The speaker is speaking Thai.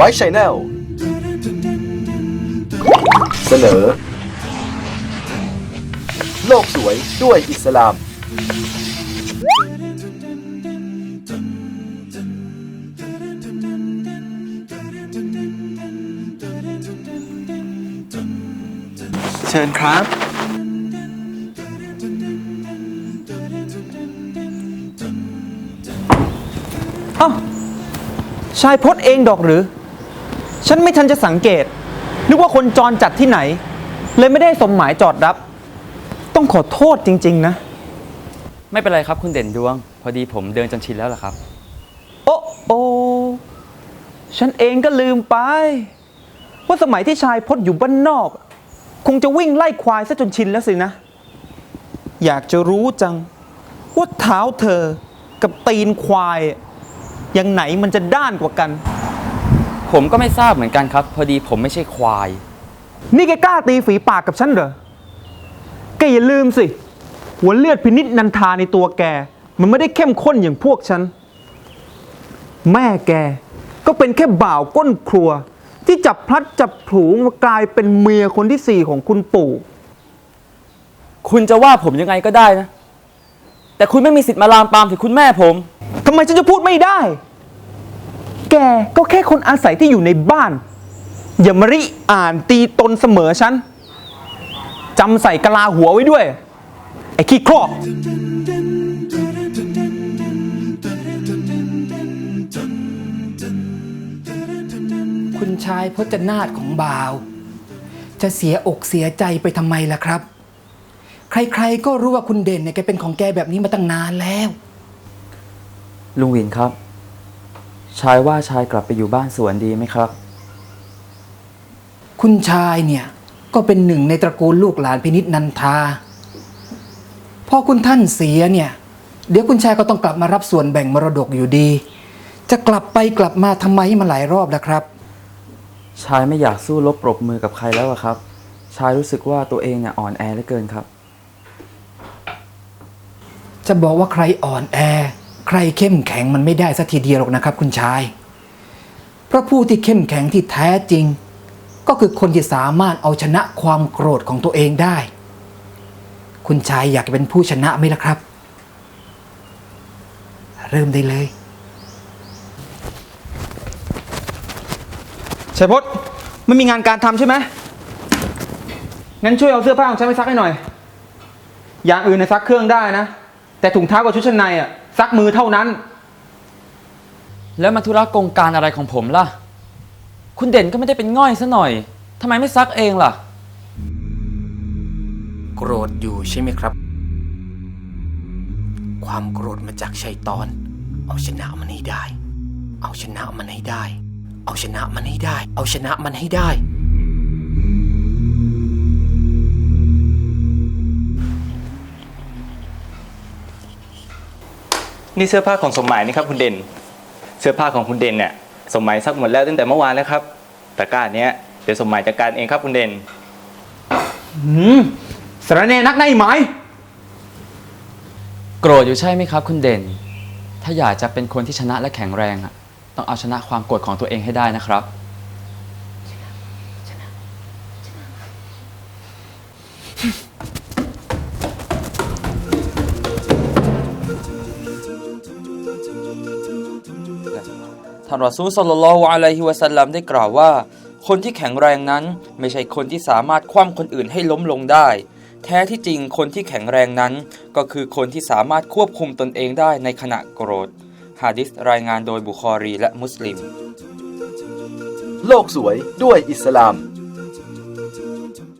ไว้ชแนลเสนอ โลกสวยด้วยอิสลาม เชิญครับ อ้าวชายพจน์เองดอกหรือ ฉันไม่ทันจะสังเกต นึกว่าคนจรจัดที่ไหน เลยไม่ได้สมหมายจอดรับ ต้องขอโทษจริง ๆ นะ ไม่เป็นไรครับคุณเด่นดวง พอดีผมเดินจนชินแล้วล่ะครับ โอ้โอฉันเองก็ลืมไป ว่าสมัยที่ชายพจน์อยู่บ้านนอก คงจะวิ่งไล่ควายซะจนชินแล้วสินะ อยากจะรู้จัง ว่าเท้าเธอกับตีนควาย อย่างไหนมันจะด้านกว่ากัน ผมก็ไม่ทราบเหมือนกันครับ พอดีผมไม่ใช่ควาย นี่แกกล้าตีฝีปากกับฉันเหรอ แกอย่าลืมสิ หัวเลือดพินิษนันทาในตัวแก มันไม่ได้เข้มข้นอย่างพวกฉัน แม่แกก็เป็นแค่บ่าวก้นครัว ที่จับพลัดจับผลูมากลายเป็นเมียคนที่สี่ของคุณปู่ คุณจะว่าผมยังไงก็ได้นะ แต่คุณไม่มีสิทธิ์มาลามปามถึงคุณแม่ผม ทำไมฉันจะพูดไม่ได้ แกก็แค่คนอาศัยที่อยู่ในบ้าน อย่ามาริอ่านตีตนเสมอฉันจำใส่กะลาหัวไว้ด้วย ไอ้ขี้ครอบคุณชายพจนาถของบ่าว จะเสียอกเสียใจไปทำไมล่ะครับ ใครๆก็รู้ว่าคุณเด่นเนี่ยแกเป็นของแกแบบนี้มาตั้งนานแล้ว ลุงวินครับ ชายว่าชายกลับไปอยู่บ้านสวนดีไหมครับ คุณชายเนี่ย ก็เป็นหนึ่งในตระกูลลูกหลานพินิษนันทา พอคุณท่านเสียเนี่ย เดี๋ยวคุณชายก็ต้องกลับมารับส่วนแบ่งมรดกอยู่ดี จะกลับไปกลับมาทำไมมาหลายรอบแล้วครับ ชายไม่อยากสู้รบปรบมือกับใครแล้วอะครับ ชายรู้สึกว่าตัวเองเนี่ยอ่อนแอเหลือเกินครับ จะบอกว่าใครอ่อนแอ ใครเข้มแข็งมันไม่ได้สักทีเดียวหรอกนะครับ คุณชาย เพราะผู้ที่เข้มแข็งที่แท้จริง ก็คือคนที่สามารถเอาชนะความโกรธของตัวเองได้ คุณชายอยากจะเป็นผู้ชนะไหมล่ะครับ เริ่มได้เลยชัยพจน์ไม่มีงานการทำใช่ไหมงั้นช่วยเอาเสื้อผ้าของฉันไปซักให้หน่อย อย่างอื่นนะซักเครื่องได้นะ แต่ถุงเท้ากับชุดชั้นในอะซักมือเท่านั้น แล้วมาธุระกงการอะไรของผมล่ะ คุณเด่นก็ไม่ได้เป็นง่อยซะหน่อยทำไมไม่ซักเองล่ะ โกรธอยู่ใช่ไหมครับ ความโกรธมาจากชัยตอน เอาชนะมันให้ได้ เอาชนะมันให้ได้ เอาชนะมันให้ได้ เอาชนะมันให้ได้ นี่เสื้อผ้าของสมหมายนี่ครับคุณเด่น เสื้อผ้าของคุณเด่นเนี่ยสมหมายซักหมดแล้วตั้งแต่เมื่อวานแล้วครับตะกร้าเนี้ยเดี๋ยวสมหมายจัดการเองครับคุณเด่นอืมสารแนนักในไหมโกรธอยู่ใช่ไหมครับ คุณเด่น ถ้าอยากจะเป็นคนที่ชนะและแข็งแรงอะต้องเอาชนะความโกรธของตัวเองให้ได้นะครับ ท่านรอซูลสัลลัลลอฮุอะลัยฮิวะสัลลัมได้กล่าวว่า คนที่แข็งแรงนั้นไม่ใช่คนที่สามารถคว่ำคนอื่นให้ล้มลงได้ แท้ที่จริงคนที่แข็งแรงนั้น ก็คือคนที่สามารถควบคุมตนเองได้ในขณะโกรธฮะดิษรายงานโดยบุคอรีและมุสลิม โลกสวยด้วยอิสลาม